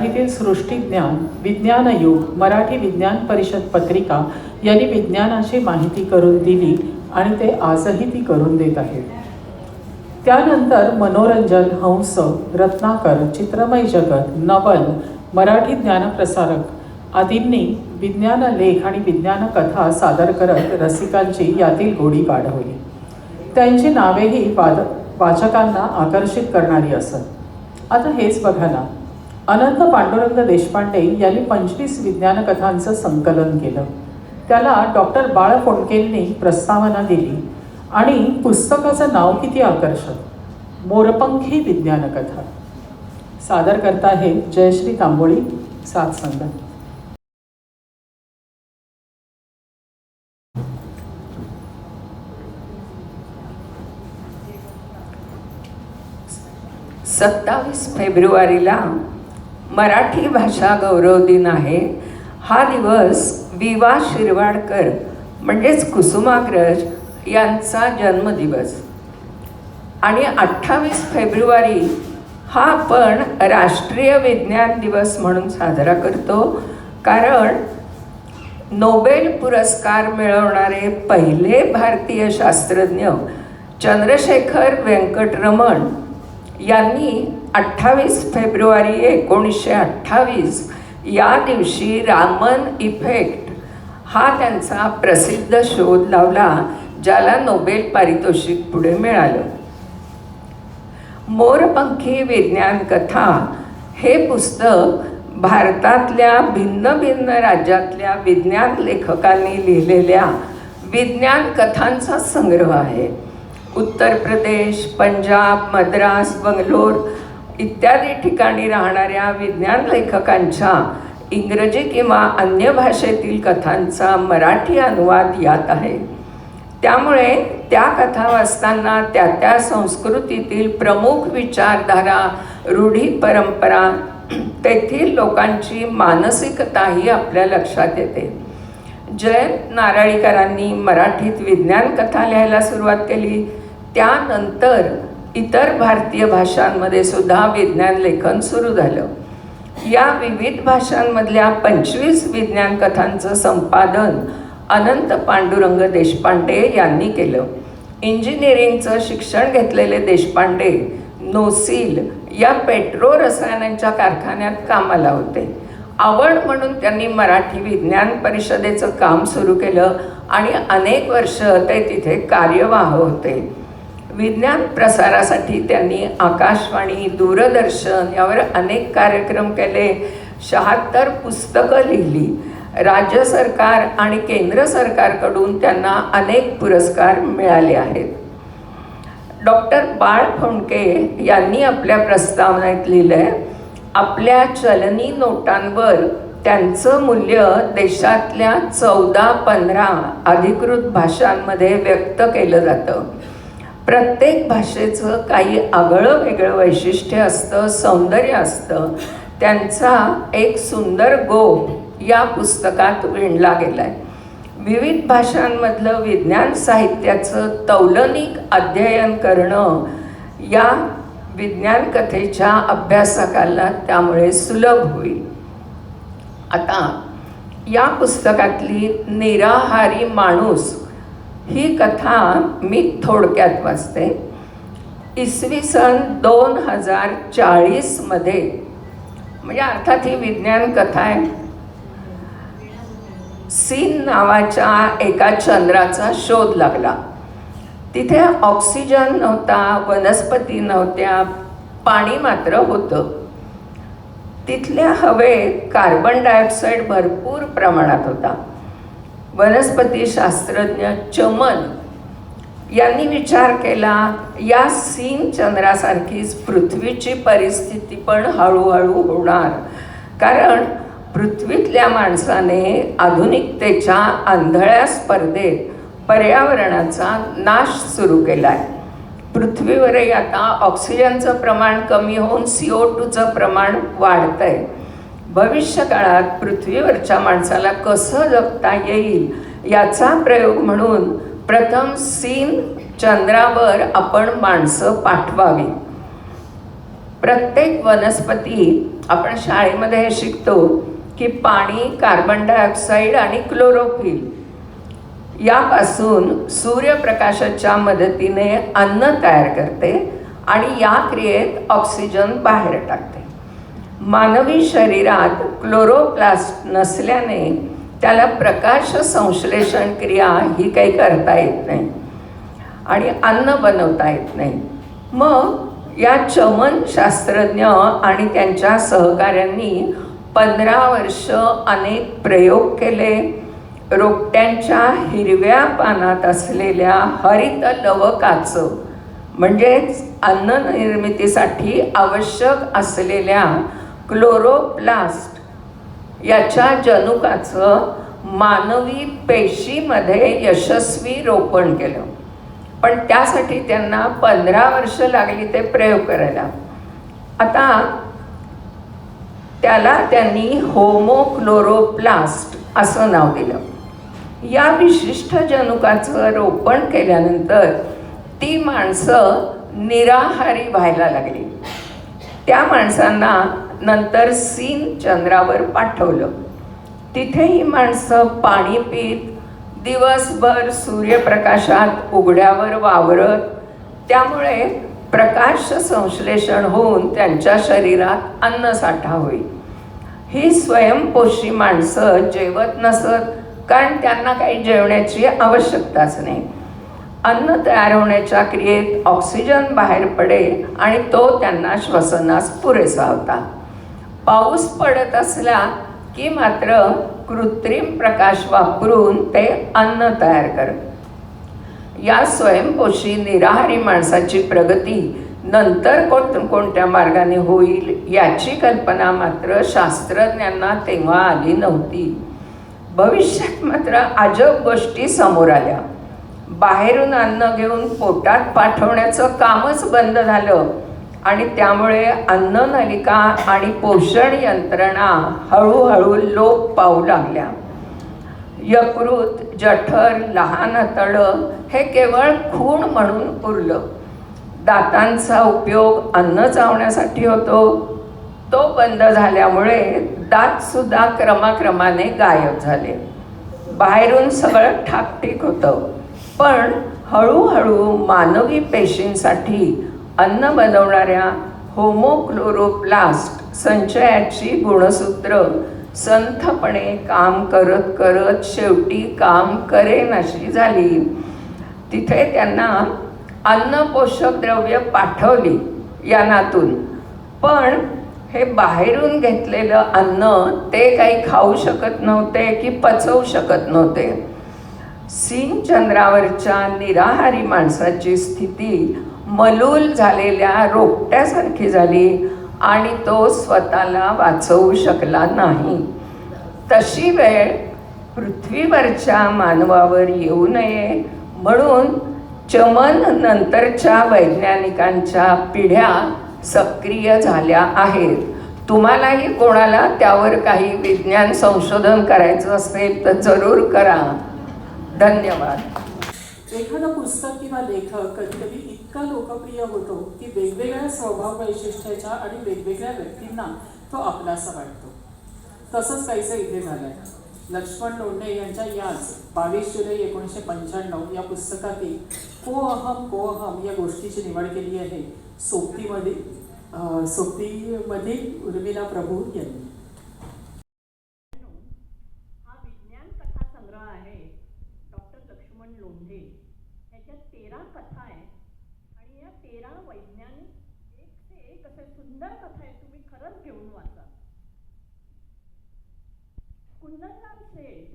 मराठीतील सृष्टीज्ञान विज्ञानयुग मराठी विज्ञान परिषद पत्रिका यांनी विज्ञानाची माहिती करून दिली आणि ते आजही ती करून देत आहेत. त्यानंतर मनोरंजन हंस रत्नाकर चित्रमय जगत नवल मराठी ज्ञानप्रसारक आदींनी विज्ञान लेख आणि विज्ञान कथा सादर करत रसिकांची यातील गोडी वाढवली. त्यांची नावेही वाद वाचकांना आकर्षित करणारी असत. आता हेच बघा ना. अनंत पांडुरंग देशपांडे यांनी पंचवीस विज्ञानकथांचं संकलन केलं. त्याला डॉक्टर बाळ फोंडकेंनी प्रस्तावना दिली आणि पुस्तकाचं नाव किती आकर्षक? मोरपंखी विज्ञानकथा. सादर करता आहे जयश्री तांबोळी सात संघ. सत्तावीस फेब्रुवारीला मराठी भाषा गौरव दिन आहे. हा दिवस वि वा शिरवाडकर म्हणजेच कुसुमाग्रज यांचा जन्मदिवस. आणि अठ्ठावीस फेब्रुवारी हा आपण राष्ट्रीय विज्ञान दिवस म्हणून साजरा करतो. कारण नोबेल पुरस्कार मिळवणारे पहिले भारतीय शास्त्रज्ञ चंद्रशेखर व्यंकटरमण यांनी अठ्ठावीस फेब्रुवारी एकोणीसशे अठ्ठावीस या दिवशी रामन इफेक्ट हा त्यांचा प्रसिद्ध शोध लावला ज्याला नोबेल पारितोषिक पुढे मिळालं. मोरपंखी विज्ञान कथा हे पुस्तक भारतातल्या भिन्न भिन्न राज्यातल्या विज्ञान लेखकांनी लिहिलेल्या विज्ञान कथांचा संग्रह आहे. उत्तर प्रदेश पंजाब मद्रास बंगलोर इत्यादी ठिकाणी राहणाऱ्या विज्ञान लेखकांच्या इंग्रजी किंवा अन्य भाषेतील कथांचा मराठी अनुवाद यात आहे. त्यामुळे त्या कथा वाचताना त्या त्या संस्कृतीतील प्रमुख विचारधारा रूढी परंपरा तेथील लोकांची मानसिकताही आपल्या लक्षात येते. जयंत नारळीकरांनी मराठीत विज्ञान कथा लिहायला सुरुवात केली. त्यानंतर इतर भारतीय भाषांमध्ये सुद्धा विज्ञान लेखन सुरू झालं. या विविध भाषांमधल्या पंचवीस विज्ञान कथांचं संपादन अनंत पांडुरंग देशपांडे यांनी केलं. इंजिनिअरिंगचं शिक्षण घेतलेले देशपांडे नोसील या पेट्रो रसायनांच्या कारखान्यात कामाला होते. आवड म्हणून त्यांनी मराठी विज्ञान परिषदेचं काम सुरू केलं आणि अनेक वर्ष ते तिथे कार्यवाह होते. विज्ञान प्रसारासाठी त्यांनी आकाशवाणी दूरदर्शन यावर अनेक कार्यक्रम केले. शहात्तर पुस्तकं लिहिली. राज्य सरकार आणि केंद्र सरकारकडून त्यांना अनेक पुरस्कार मिळाले आहेत. डॉक्टर बाळ फोंडके यांनी आपल्या प्रस्तावनेत लिहिलं आहे आपल्या चलनी नोटांवर त्यांचं मूल्य देशातल्या चौदा पंधरा अधिकृत भाषांमध्ये व्यक्त केलं जातं. प्रत्येक भाषेचं काही आगळं वेगळं वैशिष्ट्य असतं सौंदर्य असतं. त्यांचा एक सुंदर गोप या पुस्तकात विणला गेला आहे विविध भाषांमधलं विज्ञान साहित्याचं तौलनिक अध्ययन करणं या विज्ञान कथेच्या अभ्यासकाला त्यामुळे सुलभ होईल. आता या पुस्तकातली निराहारी माणूस ही कथा मी थोडक्यात वाचते. इसवी सन दोन हजार चाळीसमध्ये म्हणजे अर्थात ही विज्ञान कथा आहे. सीन नावाच्या एका चंद्राचा शोध लागला. तिथे ऑक्सिजन नव्हता वनस्पती नव्हत्या पाणी मात्र होतं. तिथल्या हवेत कार्बन डायऑक्साईड भरपूर प्रमाणात होता. वनस्पती शास्त्रज्ञ चमन यांनी विचार केला या सीन चंद्रासारखीच पृथ्वीची परिस्थिती पण हळूहळू होणार. कारण पृथ्वीतल्या माणसाने आधुनिकतेच्या आंधळ्या स्पर्धेत पर्यावरणाचा नाश सुरू केला आहे पृथ्वीवरही आता ऑक्सिजनचं प्रमाण कमी होऊन सी ओ टूचं प्रमाण वाढतं आहे भविष्य काळात पृथ्वीवरच्या माणसाला कसं जगता येईल याचा प्रयोग म्हणून प्रथम सीन चंद्रावर आपण माणसं पाठवावी. प्रत्येक वनस्पती आपण शाळेमध्ये हे शिकतो की पाणी कार्बन डायऑक्साईड आणि क्लोरोफिल यापासून सूर्यप्रकाशाच्या मदतीने अन्न तयार करते आणि या क्रियेत ऑक्सिजन बाहेर टाकते. मानवी शरीरात क्लोरोप्लास्ट नसल्याने त्याला प्रकाश संश्लेषण क्रिया ही काही करता येत नाही आणि अन्न बनवता येत नाही. मग या चमन शास्त्रज्ञ आणि त्यांच्या सहकाऱ्यांनी पंधरा वर्ष अनेक प्रयोग केले. रोपट्यांच्या हिरव्या पानात असलेल्या हरित लवकाचं म्हणजेच अन्न निर्मितीसाठी आवश्यक असलेल्या क्लोरोप्लास्ट याच्या जनुकाचं मानवी पेशीमध्ये यशस्वी रोपण केलं. पण त्यासाठी त्यांना पंधरा वर्ष लागली ते प्रयोग करायला. आता त्याला त्यांनी होमोक्लोरोप्लास्ट असं नाव दिलं. या विशिष्ट जनुकाचं रोपण केल्यानंतर ती माणसं निराहारी व्हायला लागली. त्या माणसांना नंतर सीन चंद्रावर पाठवलं. तिथे ही माणसं पाणी पीत दिवसभर सूर्यप्रकाशात उघड्यावर वावरत त्यामुळे प्रकाश संश्लेषण होऊन त्यांच्या शरीरात अन्नसाठा होईल. ही स्वयंपोषी माणसं जेवत नसत कारण त्यांना काही जेवण्याची आवश्यकताच नाही. अन्न तयार होण्याच्या क्रियेत ऑक्सिजन बाहेर पडेल आणि तो त्यांना श्वसनास पुरेसा होता. पाऊस पडत असला की मात्र कृत्रिम प्रकाश वापरून ते अन्न तयार करत या स्वयंपोषी निराहारी माणसाची प्रगती नंतर कोण कोणत्या मार्गाने होईल याची कल्पना मात्र शास्त्रज्ञांना तेव्हा आली नव्हती. भविष्यात मात्र अजब गोष्टी समोर आल्या. बाहेरून अन्न घेऊन पोटात पाठवण्याचं कामच बंद झालं. आणि त्यामुळे अन्ननलिका आणि पोषण यंत्रणा हळूहळू लोप पाहू लागल्या. यकृत जठर लहान तळं हे केवळ खूण म्हणून उरलं दातांचा उपयोग अन्न चावण्यासाठी होतो. तो बंद झाल्यामुळे दातसुद्धा क्रमाक्रमाने गायब झाले. बाहेरून सगळं ठाकठीक होतं. पण हळूहळू मानवी पेशींसाठी अन्न बनवणाऱ्या होमोक्लोरोप्लास्ट संचयाची गुणसूत्र संथपणे काम करत करत शेवटी काम करेनाशी झाली. तिथे त्यांना अन्न पोषक द्रव्य पाठवली यानातून. पण हे बाहेरून घेतलेलं अन्न ते काही खाऊ शकत नव्हते की पचवू शकत नव्हते. सीन चंद्रावरच्या निराहारी माणसाची स्थिती मलूल झालेल्या रोपट्यासारखी झाली आणि तो स्वतःला वाचवू शकला नाही. तशी वेळ पृथ्वीवरच्या मानवावर येऊ नये म्हणून चमन नंतरच्या वैज्ञानिकांच्या पिढ्या सक्रिय झाल्या आहेत. तुम्हालाही कोणाला त्यावर काही विज्ञान संशोधन करायचं असेल तर जरूर करा. धन्यवाद. एखादं पुस्तक किंवा लेखक कधी कधी इतका लोकप्रिय होतो की वेगवेगळ्या स्वभाव वैशिष्ट्याच्या आणि वेगवेगळ्या व्यक्तींना तो आपलासा वाटतो. तसंच काहीसं इथे झालंय. लक्ष्मण लोंढे यांच्या याच बावीस जुलै एकोणीसशे पंच्याण्णव या पुस्तकातील को अहम को अहम या गोष्टीची निवड केली आहे. सोबतीमध्ये अं, सोबतीमधील उर्मिला प्रभू यांनी हा विज्ञान कथा संग्रह आहे डॉक्टर लक्ष्मण लोंढे ह्याच्यात तेरा कथा आहेत आणि या तेरा वैज्ञानिक एक ते एक असे सुंदर कथा आहे तुम्ही खरंच घेऊन वाचा. कुंदनलाल सेठ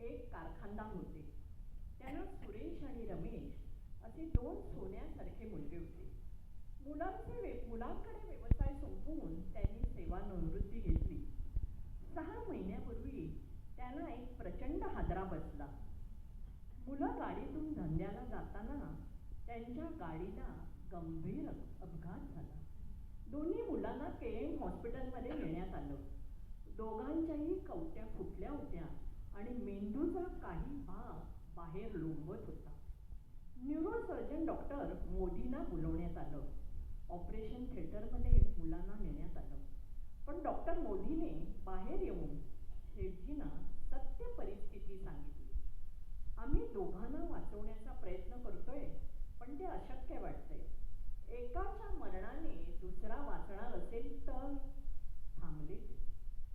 एक कारखानदार होते. त्यांना सुरेश आणि रमेश असे दोन सोन्यासारखे मुलगे होते. मुलांचे वे मुलांकडे व्यवसाय सोपवून त्यांनी सेवानिवृत्ती घेतली. सहा महिन्यापूर्वी त्यांना एक प्रचंड हादरा बसला. मुलं गाडीतून धंद्याला जाताना त्यांच्या गाडीला गंभीर अपघात झाला. दोन्ही मुलांना के एम हॉस्पिटलमध्ये नेण्यात आलं. दोघांच्याही कवट्या फुटल्या होत्या आणि मेंदूचा काही भाग बाहेर लोंबत होता. न्यूरोसर्जन डॉक्टर मोदींना बोलवण्यात आलं. ऑपरेशन थिएटरमध्ये मुलांना नेण्यात आलं. पण डॉक्टर मोदीने बाहेर येऊन शेठजींना सत्य परिस्थिती सांगितली. आम्ही दोघांना वाचवण्याचा प्रयत्न करतोय पण ते अशक्य वाटतंय. एकाच्या मरणाने दुसरा वाचणार असेल तर थांबले.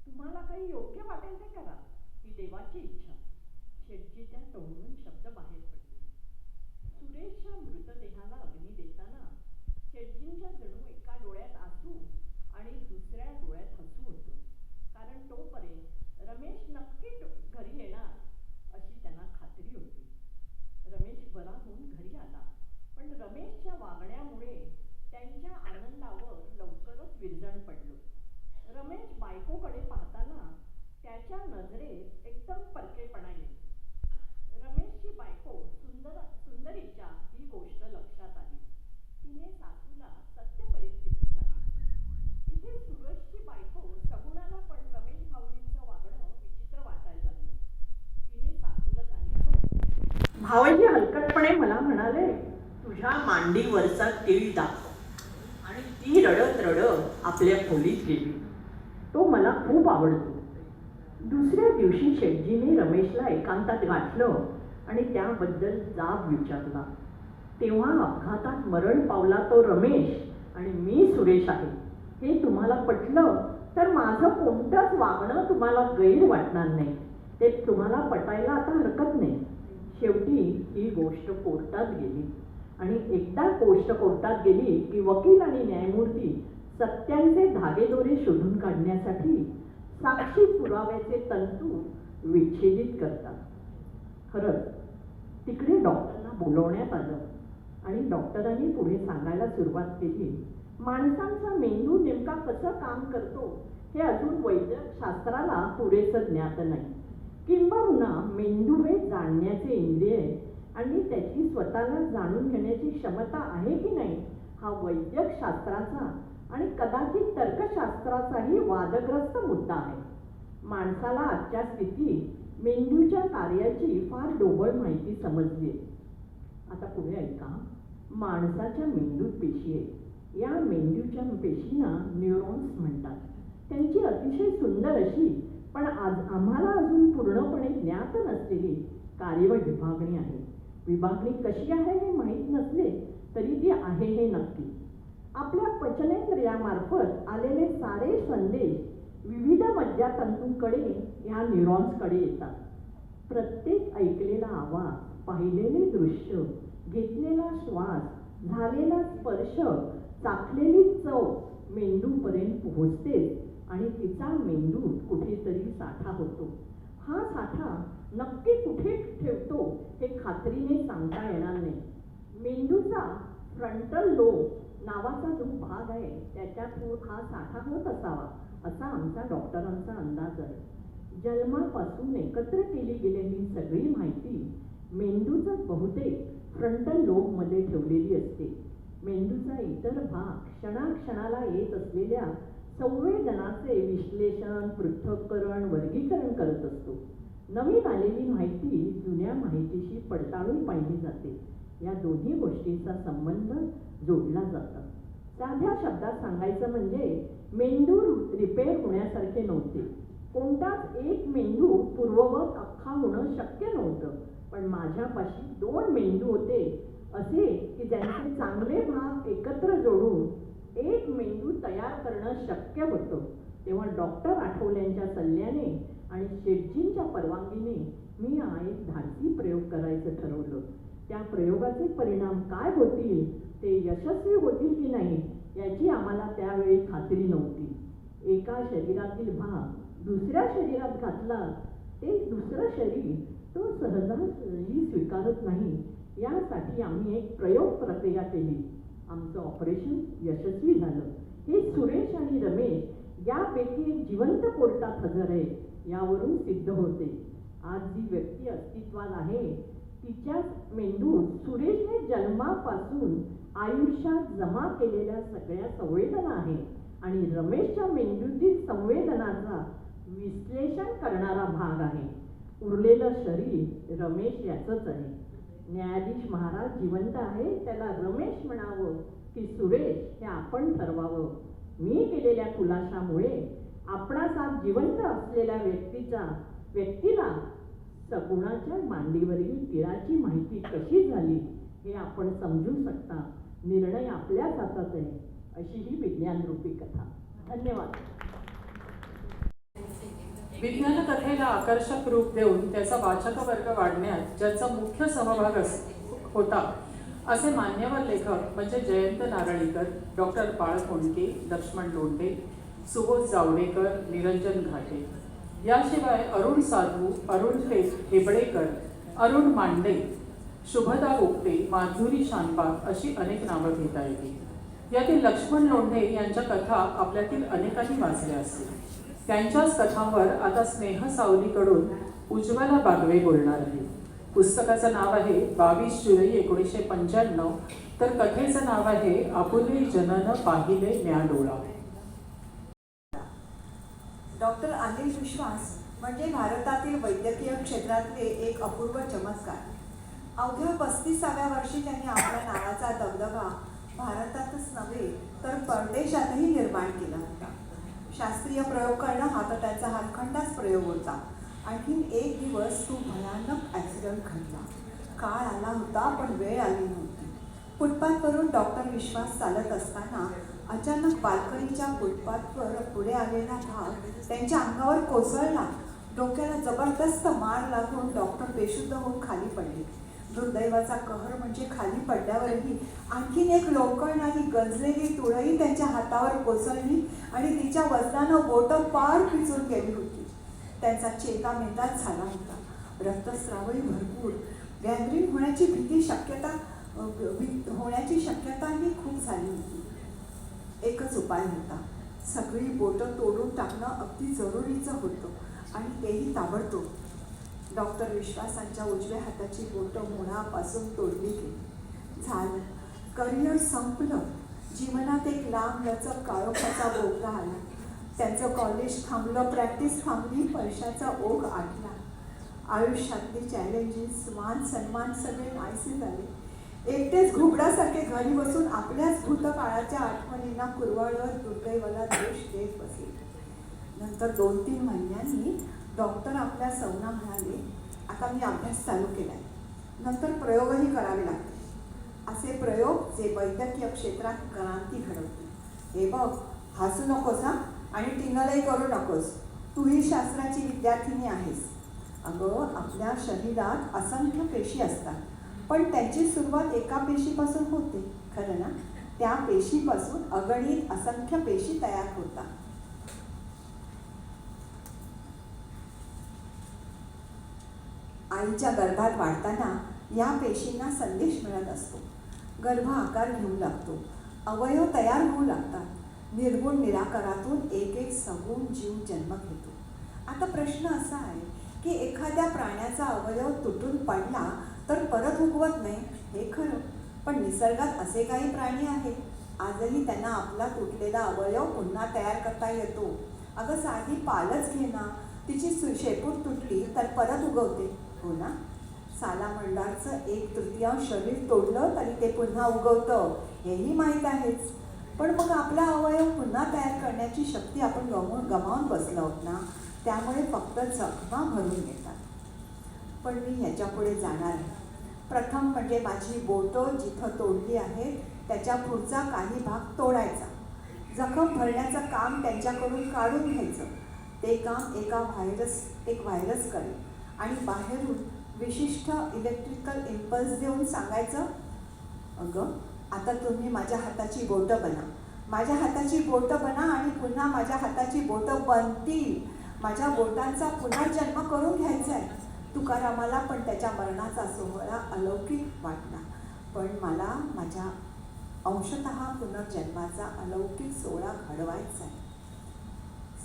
तुम्हाला काही योग्य वाटेल ते करा. ही देवाची इच्छा. शेटजीच्या तोंडून शब्द बाहेर पडले. सुरेशच्या मृतदेहाला अग्नी देताना शेटजींच्या जणू एका डोळ्यात आसू आणि दुसऱ्या डोळ्यात हसू होतं कारण तोपर्यंत रमेश नक्की डो- घरी येणार अशी त्यांना खात्री होती रमेश बरा होऊन घरी आला पण रमेशच्या वागण्यामुळे त्यांच्या आनंदावर लवकरच विरजण पडलं रमेश बायकोकडे पाहताना त्याच्या नजरेत एकदम परकेपणा येईल रमेशची बायको सुंदर सुंदरीच्या ही गोष्ट लक्षात आली तिने सासूला सत्य परिस्थिती सांगितली इथे सुरजची बायको सगुणाला पण रमेश भाऊजींचं वागणं विचित्र वाटायला लागलं तिने सासूला सांगितलं भावजी हलकटपणे मला म्हणाले तुझ्या मांडीवरचा तीळ दाखव. आणि ती रडत रडत आपल्या खोलीत गेली. तो मला खूप आवडतो. दुसऱ्या दिवशी शेटजीने रमेशला एकांतात गाठलं आणि त्याबद्दल जाब विचारला. तेव्हा अपघातात मरण पावला तो रमेश आणि मी सुरेश आहे. हे तुम्हाला पटलं तर माझं कोणतंच वागणं तुम्हाला गैर वाटणार नाही. ते तुम्हाला पटायला आता हरकत नाही. शेवटी ही गोष्ट कोर्टात गेली. आणि एकदा गोष्ट कोर्टात गेली की वकील आणि न्यायमूर्ती सत्यांचे धागेदोरे शोधून काढण्यासाठी साक्षी पुराव्याचे तंतू विच्छेदित करतात. खरंच तिकडे डॉक्टरना बोलवण्यात आलं आणि डॉक्टरांनी पुढे सांगायला सुरुवात केली माणसांचा मेंदू नेमका कसं काम करतो हे अजून वैद्यक शास्त्राला पुरेसं ज्ञात नाही. किंबहुना मेंदू हे जाणण्याचे इंद्रिय आहे आणि त्याची स्वतःला जाणून घेण्याची क्षमता आहे की नाही हा वैद्यक शास्त्राचा आणि कदाचित तर्कशास्त्राचाही वादग्रस्त मुद्दा आहे. माणसाला आजच्या स्थितीत मेंदूच्या कार्याची फार ढोबळ माहिती समजली आता पुढे ऐका. माणसाच्या मेंदूत पेशी आहे या मेंदूच्या पेशींना न्यूरॉन्स म्हणतात. त्यांची अतिशय सुंदर अशी पण आज आम्हाला अजून पूर्णपणे ज्ञात नसलेली कार्य व विभागणी आहे. विभागणी कशी आहे हे माहीत नसले तरी ती आहे हे नक्की. आपल्या पचनेंद्रियामार्फत आलेले सारे संदेश विविध मज्जातंतूंकडे या न्यूरॉन्सकडे येतात. प्रत्येक ऐकलेला आवाज पाहिलेले दृश्य घेतलेला श्वास झालेला स्पर्श चाखलेली चव मेंदूपर्यंत पोहोचते आणि तिचा मेंदू कुठेतरी साठा होतो. हा साठा नक्की कुठे ठेवतो हे खात्रीने सांगता येणार नाही. मेंदूचा फ्रंटल लोब नावाचा जो भाग आहे त्याच्यातून हा साठा होत असावा असा आमचा डॉक्टरांचा अंदाज आहे. जन्मापासून एकत्र केली गेलेली सगळी माहिती मेंदूचा बहुतेक फ्रंटल लोबमध्ये ठेवलेली असते. मेंदूचा इतर भाग क्षणाक्षणाला येत असलेल्या संवेदनाचे विश्लेषण पृथक्करण वर्गीकरण करत असतो. नवीन आलेली माहिती जुन्या माहितीशी पडताळून पाहिली जाते. या दोन्ही गोष्टींचा संबंध जोडला जातो. साध्या शब्दात सांगायचं म्हणजे मेंदू रिपेअर होण्यासारखे नव्हते. कोणताच एक मेंदू पूर्ववत अख्खा होणं शक्य नव्हतं. पण माझ्यापाशी दोन मेंदू होते असे की ज्यांचे चांगले भाग एकत्र जोडून एक मेंदू तयार करणं शक्य होतं. तेव्हा डॉक्टर आठवल्यांच्या सल्ल्याने आणि शेटजींच्या परवानगीने मी हा एक धाडसी प्रयोग करायचं ठरवलं. त्या प्रयोगाचे परिणाम काय होतील ते यशस्वी होतील की नाही याची आम्हाला त्यावेळी खात्री नव्हती. एका शरीरातील भाग दुसऱ्या शरीरात घातला ते दुसरं शरीर तो सहजासहजी स्वीकारत नाही. यासाठी आम्ही एक प्रयोग प्रक्रिया केली. आमचं ऑपरेशन यशस्वी झालं. हे सुरेश आणि रमेश यापैकी एक जिवंत कोर्टात हजर आहे यावरून सिद्ध होते. आज जी व्यक्ती अस्तित्वात आहे तिच्याच मेंदूत सुरेशने जन्मापासून आयुष्यात जमा केलेल्या सगळ्या संवेदना आहे आणि रमेशच्या मेंदूतील संवेदनाचा विश्लेषण करणारा भाग आहे. उरलेलं शरीर रमेश याचंच आहे. न्यायाधीश महाराज जिवंत आहे त्याला रमेश म्हणावं की सुरेश हे आपण ठरवावं. मी केलेल्या खुलाशामुळे आपणासात जिवंत असलेल्या व्यक्तीच्या व्यक्तीला सगुणाच्या मांडीवरील तिळाची माहिती कशी झाली हे आपण समजू शकता. निर्णय आपल्याच हातात आहे. अशी ही विज्ञानरूपी कथा. धन्यवाद. विज्ञान कथेला आकर्षक रूप देऊन त्याचा वाचक वर्ग वाढण्यात ज्याचा मुख्य सहभाग अस होता असे मान्यवर लेखक म्हणजे जयंत नारळीकर डॉक्टर बाळ कोंडके लक्ष्मण लोंढे सुबोध जावडेकर निरंजन घाटे. याशिवाय अरुण साधू अरुण हेबडेकर अरुण मांडे शुभदा गुप्ते माधुरी शानबाग अशी अनेक नावं घेता येतील. यातील लक्ष्मण लोंढे यांच्या कथा आपल्यातील अनेकांनी वाचल्या असतील. त्यांच्याच कथांवर आता स्नेह सावलीकडून उज्ज्वला बागवे बोलणार आहे पुस्तकाचं नाव आहे बावीस जुलै एकोणीसशे पंच्याण्णव. तर कथेचं नाव आहे आपुले जनन पाहिले म्या डोळा डॉक्टर अनिल विश्वास म्हणजे भारतातील वैद्यकीय क्षेत्रातले एक अपूर्व चमत्कार. अवघ्या पस्तीसाव्या वर्षी त्यांनी आपल्या नावाचा दबदबा भारतातच नव्हे तर परदेशातही निर्माण केला होता. शास्त्रीय प्रयोग करणं हा तर त्यांचा हातखंडाच प्रयोग होता. आणखीन एक दिवस तो भयानक ॲक्सिडेंट घडला. काळ आला होता पण वेळ आली नव्हती. फुटपाथवरून डॉक्टर विश्वास चालत असताना अचानक बालकणीच्या फुटपाथवर पुढे आलेला भाग त्यांच्या अंगावर कोसळला. डोक्याला जबरदस्त मार लागून डॉक्टर बेशुद्ध होऊन खाली पडले. दुर्दैवाचा कहर म्हणजे खाली पडल्यावरही आणखीन एक लोकळणारी गंजलेली तुळई त्यांच्या हातावर कोसळली आणि तिच्या वजनानं बोटं पार पिचून गेली होती. त्यांचा चेता मेताच झाला होता. रक्तस्रावही भरपूर. गॅदरिंग होण्याची भीती शक्यता भी- होण्याची शक्यताही खूप झाली होती. एकच उपाय होता. सगळी बोटं तोडून टाकणं अगदी जरुरीचं होतं आणि तेही ताबडतोब. डॉक्टर विश्वासांच्या उजव्या हाताची बोटं मुळापासून तोडली गेली. झालं. करिअर संपलं. जीवनात एक लांब लचक काळोखाचा बोगदा आला. त्यांचं कॉलेज थांबलं प्रॅक्टिस थांबली पैशाचा ओघ आटला. आयुष्यातले चॅलेंजेस मान सन्मान सगळे नाहीसे झाले. एकटेच घुबडासारखे घरी बसून आपल्याच भूतकाळाच्या आठवणींना कुरवळवर दुर्दैवाला दोष देत बसले. नंतर दोन तीन महिन्यांनी डॉक्टर आपल्या सौना म्हणाले आता मी अभ्यास चालू केलाय. नंतर प्रयोगही करावे लागतील. असे प्रयोग जे वैद्यकीय क्षेत्रात क्रांती घडवतील. हे बघ हसू नकोस हा. आणि टिंगलही करू नकोस. तूही शास्त्राची विद्यार्थिनी आहेस. अगं आपल्या शरीरात असंख्य पेशी असतात पण त्यांची सुरुवात एका पेशीपासून होते खरं ना? त्या पेशीपासून अगणित असंख्य पेशी तयार होतात. आईच्या गर्भात वाढताना या पेशींना संदेश मिळत असतो. गर्भ आकार घेऊ लागतो. अवयव तयार होऊ लागतात. निर्गुण निराकारातून एक एक सगुण जीव जन्म घेतो. आता प्रश्न असा आहे की एखाद्या प्राण्याचा अवयव तुटून पडला तर परत उगवत नाही हे खरं. पण निसर्गात असे काही प्राणी आहेत. आजही त्यांना आपला तुटलेला अवयव पुन्हा तयार करता येतो. अगं साधी पालच घे तिची सु- शेपूट तुटली तर परत उगवते. हो ना? सालामंडारचं एक तृतीयांश शरीर तोडलं तरी ते पुन्हा उगवतं हेही माहीत आहेच. पण मग आपला अवयव पुन्हा तयार करण्याची शक्ती आपण गमवून गमावून बसलो आहोत ना? त्यामुळे फक्त जखमा भरून येतात. पण मी ह्याच्यापुढे जाणार आहे प्रथम म्हणजे माझी बोटं जिथं तोडली आहे त्याच्या पुढचा काही भाग तोडायचा. जखम भरण्याचं काम त्यांच्याकडून काढून घ्यायचं. ते काम एका व्हायरस एक व्हायरस करेल. आणि बाहेरून विशिष्ट इलेक्ट्रिकल इम्पल्स देऊन सांगायचं अगं आता तुम्ही माझ्या हाताची बोटं बना. माझ्या हाताची बोटं बना आणि पुन्हा माझ्या हाताची बोटं बनतील. माझ्या बोटांचा पुनर्जन्म करून घ्यायचा आहे तुकारामाला पण त्याच्या मरणाचा सोहळा अलौकिक वाटला. पण मला माझ्या अंशत पुनर्जन्माचा अलौकिक सोहळा घडवायचा आहे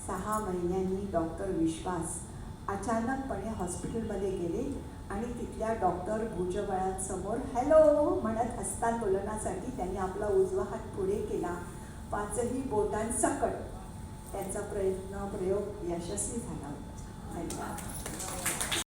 सहा महिन्यांनी डॉक्टर विश्वास अचानकपणे हॉस्पिटलमध्ये गेले आणि तिथल्या डॉक्टर भुजबळांसमोर हॅलो म्हणत हस्तांदोलनासाठी त्यांनी आपला उजवा हात पुढे केला. पाचही बोटांसकट. त्यांचा प्रयत्न प्रयोग यशस्वी झाला. होता धन्यवाद.